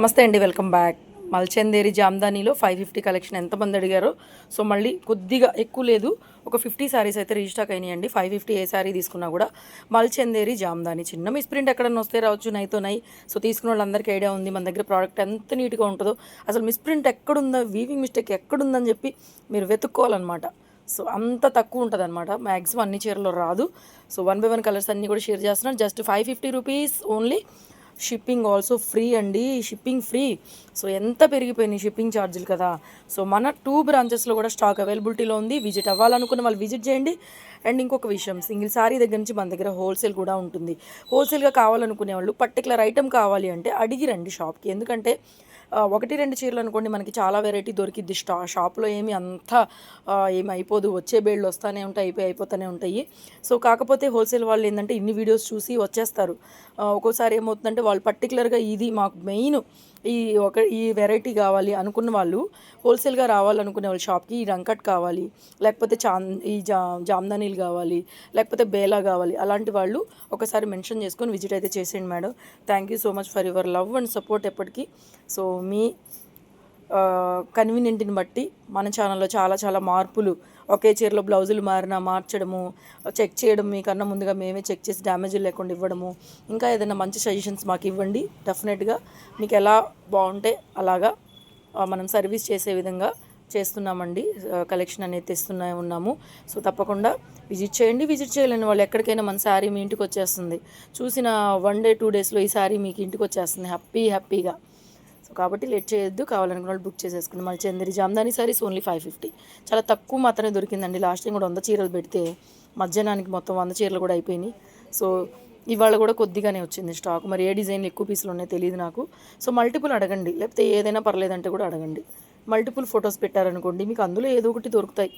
నమస్తే అండి welcome back. మల్చందేరి జామ్దానీలో ఫైవ్ ఫిఫ్టీ కలెక్షన్ ఎంతమంది అడిగారో సో మళ్ళీ కొద్దిగా ఎక్కువ లేదు. ఒక ఫిఫ్టీ శారీస్ అయితే రీస్టాక్ అయినాయండి. ఫైవ్ ఫిఫ్టీ ఏ శారీ తీసుకున్నా కూడా మల్చందేరి జామ్దాని. చిన్న మిస్ప్రింట్ ఎక్కడన్నా వస్తే రావచ్చు నైతో నై సో తీసుకున్న వాళ్ళందరికీ ఐడియా ఉంది మన దగ్గర ప్రోడక్ట్ ఎంత నీట్గా ఉంటుందో. అసలు మిస్ప్రింట్ ఎక్కడుందో వీవింగ్ మిస్టేక్ ఎక్కడుందని చెప్పి మీరు వెతుక్కోవాలన్నమాట. సో అంత తక్కువ ఉంటుంది అనమాట మ్యాక్సిమం అన్ని చీరలో రాదు. So one by one colours అన్నీ కూడా షేర్ చేస్తున్నాను just five fifty rupees only shipping also free అండి షిప్పింగ్ ఫ్రీ. సో ఎంత పెరిగిపోయినాయి షిప్పింగ్ ఛార్జీలు కదా. సో మన టూ బ్రాంచెస్లో కూడా స్టాక్ అవైలబిలిటీలో ఉంది. విజిట్ అవ్వాలనుకున్న వాళ్ళు విజిట్ చేయండి. అండ్ ఇంకొక విషయం సింగిల్ సారీ దగ్గర నుంచి మన దగ్గర హోల్సేల్ కూడా ఉంటుంది. హోల్సేల్గా కావాలనుకునే వాళ్ళు పర్టికులర్ ఐటెం కావాలి అంటే అడిగి రండి షాప్కి. ఎందుకంటే ఒకటి రెండు చీరలు అనుకోండి మనకి చాలా వెరైటీ దొరికిద్ది. స్టా షాప్లో ఏమి అంత ఏమి అయిపోదు. వచ్చే బేళ్ళు వస్తూనే ఉంటాయి అయిపోయి అయిపోతూనే ఉంటాయి. సో కాకపోతే హోల్సేల్ వాళ్ళు ఏంటంటే ఇన్ని వీడియోస్ చూసి వచ్చేస్తారు. ఒక్కోసారి ఏమవుతుందంటే వాళ్ళు పర్టికులర్గా ఇది మాకు మెయిన్ ఈ ఒక ఈ వెరైటీ కావాలి అనుకున్న వాళ్ళు హోల్సేల్గా రావాలనుకునే వాళ్ళు షాప్కి ఈ రంకట్ కావాలి లేకపోతే చాం ఈ జా జామ్దానీలు కావాలి లేకపోతే బేలా కావాలి అలాంటి వాళ్ళు ఒకసారి మెన్షన్ చేసుకొని విజిట్ అయితే చేసేయండి madam. Thank you so much for your love and support ఎప్పటికీ. సో మీ కన్వీనియంట్ని బట్టి మన ఛానల్లో చాలా చాలా మార్పులు. ఒకే చీరలో బ్లౌజులు మారినా మార్చడము చెక్ చేయడం మీకన్నా ముందుగా మేమే చెక్ చేసి డ్యామేజీలు లేకుండా ఇవ్వడము. ఇంకా ఏదైనా మంచి సజెషన్స్ మాకు ఇవ్వండి. డెఫినెట్గా మీకు ఎలా బాగుంటే అలాగా మనం సర్వీస్ చేసే విధంగా చేస్తున్నామండి. కలెక్షన్ అనేది తెస్తున్నా ఉన్నాము. సో తప్పకుండా విజిట్ చేయండి. విజిట్ చేయలేని వాళ్ళు ఎక్కడికైనా మన శారీ మీ ఇంటికి వచ్చేస్తుంది. చూసిన వన్ డే టూ డేస్లో ఈ శారీ మీకు ఇంటికి వచ్చేస్తుంది. హ్యాపీ హ్యాపీగా కాబట్టి లేట్ చేయొద్దు. కావాలనుకున్న వాళ్ళు బుక్ చేసేసుకోండి. మళ్ళీ Chanderi Jamdani saris only five fifty చాలా తక్కువ మాత్రమే దొరికిందండి. లాస్ట్ టైం కూడా వంద చీరలు పెడితే మధ్యాహ్నానికి మొత్తం వంద చీరలు కూడా అయిపోయినాయి. సో ఇవాళ కూడా కొద్దిగానే వచ్చింది స్టాక్ మరి ఏ డిజైన్లు ఎక్కువ పీసులు ఉన్నాయో తెలియదు నాకు. సో మల్టిపుల్ అడగండి. లేకపోతే ఏదైనా పర్లేదంటే కూడా అడగండి. మల్టిపుల్ ఫొటోస్ పెట్టారనుకోండి మీకు అందులో ఏదో ఒకటి దొరుకుతాయి.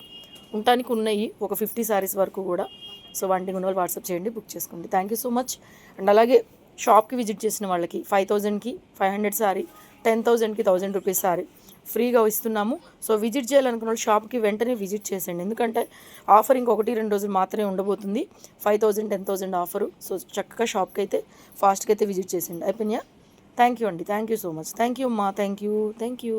ఉండటానికి ఉన్నాయి. ఒక ఫిఫ్టీ శారీస్ వరకు కూడా. సో వంటి ఉన్న వాళ్ళు వాట్సాప్ చేయండి బుక్ చేసుకోండి. Thank you so much and అలాగే షాప్కి విజిట్ చేసిన వాళ్ళకి ఫైవ్ థౌజండ్కి ఫైవ్ హండ్రెడ్ సారీ టెన్ థౌజండ్కి థౌజండ్ రూపీస్ సారీ ఫ్రీగా ఇస్తున్నాము. సో విజిట్ చేయాలనుకున్న వాళ్ళు షాప్కి వెంటనే విజిట్ చేసేయండి. ఎందుకంటే ఆఫర్ ఇంకొకటి రెండు రోజులు మాత్రమే ఉండబోతుంది. Five thousand ten thousand offer. So చక్కగా షాప్కి అయితే ఫాస్ట్గా అయితే విజిట్ చేసేయండి. అయిపోయినా థ్యాంక్ యూ అండి. Thank you so much. Thank you అమ్మా. Thank you thank you